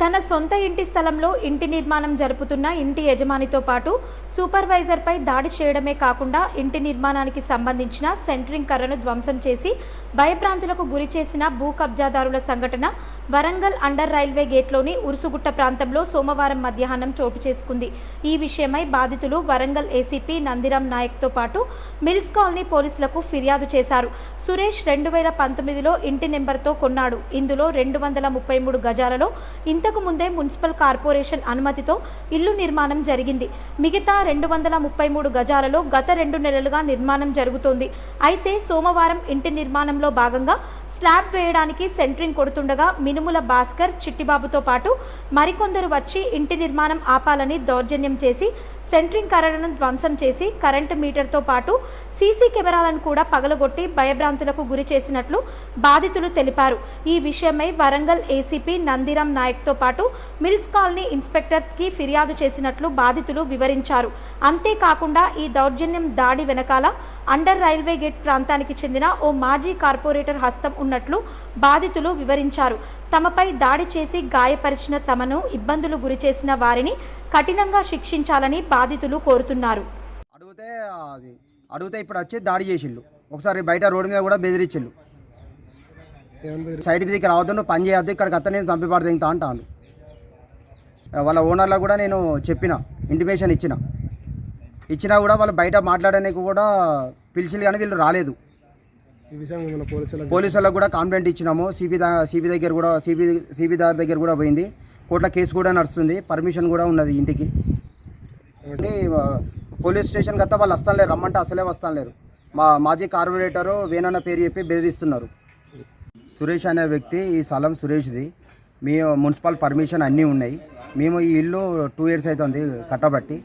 తన సొంత ఇంటి స్థలంలో ఇంటి నిర్మాణం జరుపుతున్న ఇంటి యజమానితో పాటు సూపర్వైజర్పై దాడి చేయడమే కాకుండా ఇంటి నిర్మాణానికి సంబంధించిన సెంటరింగ్ కర్రను ధ్వంసం చేసి భయభ్రాంతులకు గురి చేసిన భూ కబ్జాదారుల సంఘటన వరంగల్ అండర్ రైల్వే గేట్లోని ఉరుసుగుట్ట ప్రాంతంలో సోమవారం మధ్యాహ్నం చోటు చేసుకుంది. ఈ విషయమై బాధితులు వరంగల్ ఏసీపీ నందిరాం నాయక్తో పాటు మిల్స్ కాలనీ పోలీసులకు ఫిర్యాదు చేశారు. సురేష్ రెండు వేల పంతొమ్మిదిలో ఇంటి నెంబర్తో కొన్నాడు. ఇందులో రెండు వందల ముప్పై మూడు గజాలలో ఇంతకు ముందే మున్సిపల్ కార్పొరేషన్ అనుమతితో ఇల్లు నిర్మాణం జరిగింది. మిగతా రెండు వందల ముప్పై మూడు గజాలలో గత రెండు నెలలుగా నిర్మాణం జరుగుతోంది. అయితే సోమవారం ఇంటి నిర్మాణంలో భాగంగా స్లాబ్ వేయడానికి సెంట్రింగ్ కొడుతుండగా మినుముల భాస్కర్ చిట్టిబాబుతో పాటు మరికొందరు వచ్చి ఇంటి నిర్మాణం ఆపాలని దౌర్జన్యం చేసి సెంట్రింగ్ కర్రలను ధ్వంసం చేసి కరెంటు మీటర్తో పాటు సీసీ కెమెరాలను కూడా పగలగొట్టి భయభ్రాంతులకు గురి చేసినట్లు బాధితులు తెలిపారు. ఈ విషయమై వరంగల్ ఏసీపీ నందిరాం నాయక్తో పాటు మిల్స్ కాలనీ ఇన్స్పెక్టర్కి ఫిర్యాదు చేసినట్లు బాధితులు వివరించారు. అంతేకాకుండా ఈ దౌర్జన్యం దాడి వెనకాల అండర్ రైల్వే గేట్ ప్రాంతానికి చెందిన ఓ మాజీ కార్పొరేటర్ హస్తం ఉన్నట్లు బాధితులు వివరించారు. తమపై దాడి చేసి గాయపరిచిన తమను ఇబ్బందులు గురిచేసిన వారిని కఠినంగా శిక్షించాలని బాధితులు కోరుతున్నారు. అడిగితే అది అడిగితే ఇప్పుడు వచ్చి దాడి చేసిళ్ళు. ఒకసారి బయట రోడ్డు మీద కూడా బెదిరించిళ్ళు సైడ్ మీదకి రావద్దు నువ్వు పని చేయొద్దు ఇక్కడికి అత్త నేను చంపిపాడు దిగుతా అంటాను వాళ్ళ ఓనర్లకు కూడా నేను చెప్పిన ఇంటిమేషన్ ఇచ్చిన. ఇచ్చినా కూడా వాళ్ళు బయట మాట్లాడడానికి కూడా పిలిచిలు కానీ వీళ్ళు రాలేదు. పోలీసులకు కూడా కంప్లైంట్ ఇచ్చినాము. సిబి సిబి దగ్గర కూడా సిబి సిబి దారి దగ్గర కూడా పోయింది. కోర్టులో కేసు కూడా నడుస్తుంది. పర్మిషన్ కూడా ఉన్నది ఇంటికి. పోలీస్ స్టేషన్కి వస్తే వాళ్ళు వస్తాను లేరు రమ్మంటే అసలే వస్తాను లేరు. మా మాజీ కార్పొరేటరు వేనన్న పేరు చెప్పి బెదిరిస్తున్నారు. సురేష్ అనే వ్యక్తి ఈ స్థలం సురేష్ది మీ మున్సిపల్ పర్మిషన్ అన్నీ ఉన్నాయి. మేము ఈ ఇల్లు టూ ఇయర్స్ అవుతుంది కట్టబట్టి.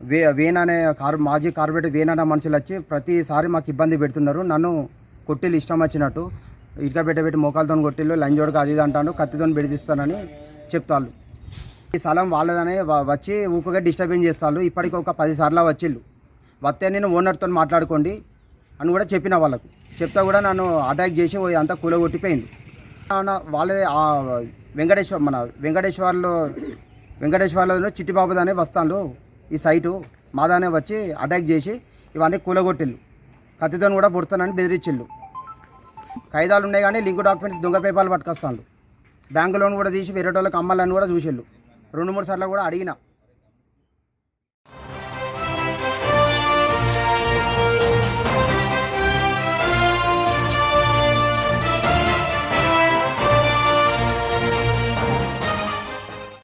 వే వేన్ అనే కార్ మాజీ కార్పొరేటర్ వేన్ అనే మనుషులు వచ్చి ప్రతిసారి మాకు ఇబ్బంది పెడుతున్నారు. నన్ను కొట్టిల్లు ఇష్టం వచ్చినట్టు ఇటుక పెట్టబెట్టి మోకాలతో కొట్టిల్లు లంజోడుకు అది ఇది అంటాను కత్తితో బెడిదిస్తానని చెప్తాళ్ళు. ఈ స్థలం వాళ్ళదనే వచ్చి ఊపుగా డిస్టర్బెన్స్ చేస్తారు ఇప్పటికి ఒక పదిసార్లు వచ్చిళ్ళు. వస్తే నేను ఓనర్తో మాట్లాడుకోండి అని కూడా చెప్పిన వాళ్ళకు. చెప్తా కూడా నన్ను అటాక్ చేసి అంతా కూలగొట్టిపోయింది. కొట్టిపోయింది వాళ్ళదే వెంకటేశ్వర మన వెంకటేశ్వర్లో వెంకటేశ్వర్లో చిట్టిబాబుదానే వస్తాను ఈ సైటు మాదానే వచ్చి అటాక్ చేసి ఇవన్నీ కూలగొట్టిల్లు. కత్తితో కూడా పుడతానని బెదిరించిళ్ళు ఖైదాలు ఉన్నాయి కానీ లింక్ డాక్యుమెంట్స్ దొంగ పేపర్లు పట్టుకొస్తాను బ్యాంకు లోన్ కూడా తీసి వేరే వాళ్ళకి అమ్మాలని కూడా చూసిళ్ళు రెండు మూడు సార్లు కూడా అడిగిన.